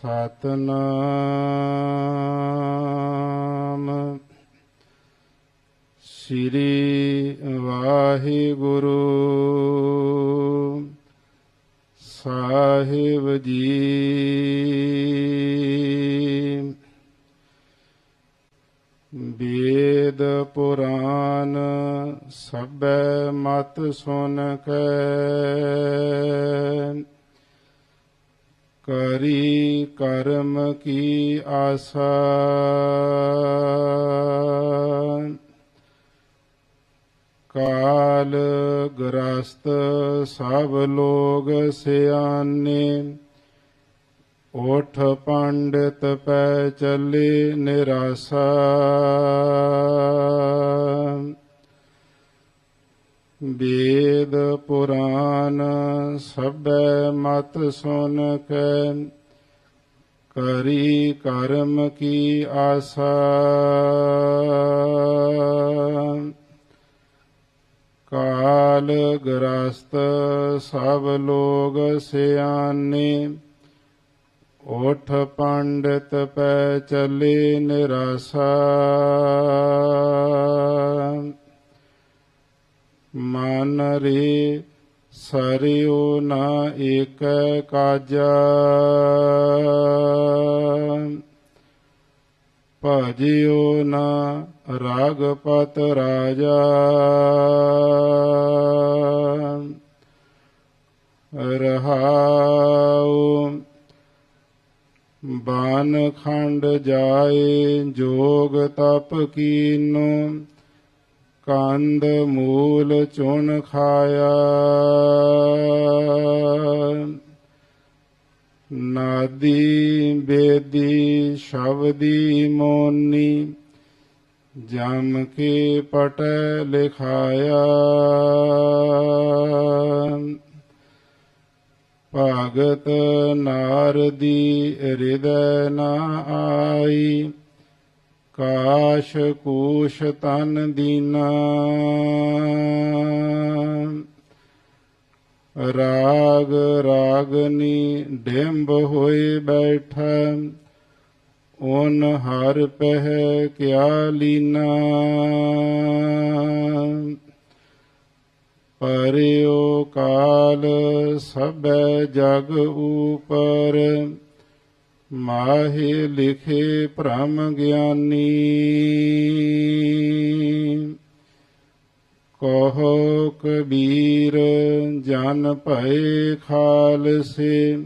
ਸਤਨਾਮ। ਸ੍ਰੀ ਵਾਹਿਗੁਰੂ ਸਾਹਿਬ ਜੀ। ਵੇਦ ਪੁਰਾਨ ਸਭੈ ਮਤ ਸੁਨ ਕੇ। ਕਰੀ ਕਰਮ ਕੀ ਆਸਾ। ਕਾਲ ਗ੍ਰਸਤ ਸਭ ਲੋਗ ਸਿਆਨੇ ਓਠ ਪੰਡਿਤ ਪੈ ਚੱਲੇ ਨਿਰਾਸਾ। ਵੇਦ ਪੁਰਾਨ ਸਭੈ ਮਤ ਸੁਨ ਕੇ ਕਰੀ ਕਰਮ ਕੀ ਆਸਾ। ਕਾਲ ਗ੍ਰਸਤ ਸਭ ਲੋਗ ਸਿਆਨੇ ਓਠ ਪੰਡਿਤ ਪੈ ਚੱਲੇ ਨਿਰਾਸਾ। ਮਨ ਰੇ ਸਰਿਓ ਨਾ ਏਕ ਕਾਜਾ। ਭਜਿਓ ਨਾ ਰਾਗਪਤ ਰਾਜਾ। ਰਹਾਉ ਬਾਨ ਖੰਡ ਜਾਏ ਜੋਗ ਤਪ ਕੀਨੋ। ਕੰਦ ਮੂਲ ਚੁਣ ਖਾਇਆ। ਨਾਦੀ ਬੇਦੀ ਸ਼ਬਦੀ ਮੋਨੀ, ਜਮ ਕੇ ਪਟ ਲਿਖਾਇਆ। ਭਗਤ ਨਾਰਦੀ ਹਿਰਦੈ ਨਾ ਆਈ ਕਾਸ਼ ਕੂਸ਼ ਤਨ ਦੀਨਾ। ਰਾਗ ਰਾਗਨੀ ਡਿੰਬ ਹੋਏ ਬੈਠਾ। ਓਨ ਹਰ ਪਹਿ ਕਿਆ ਲੀਨਾ। ਪਰਿਓ ਕਾਲ ਸਭੈ ਜਗ ਉਪਰ। ਮਾਹੇ ਲਿਖੇ ਭ੍ਰਮ ਗਿਆਨੀ। ਕਹੋ ਕਬੀਰ ਜਨ ਭਏ ਖਾਲਸੇ।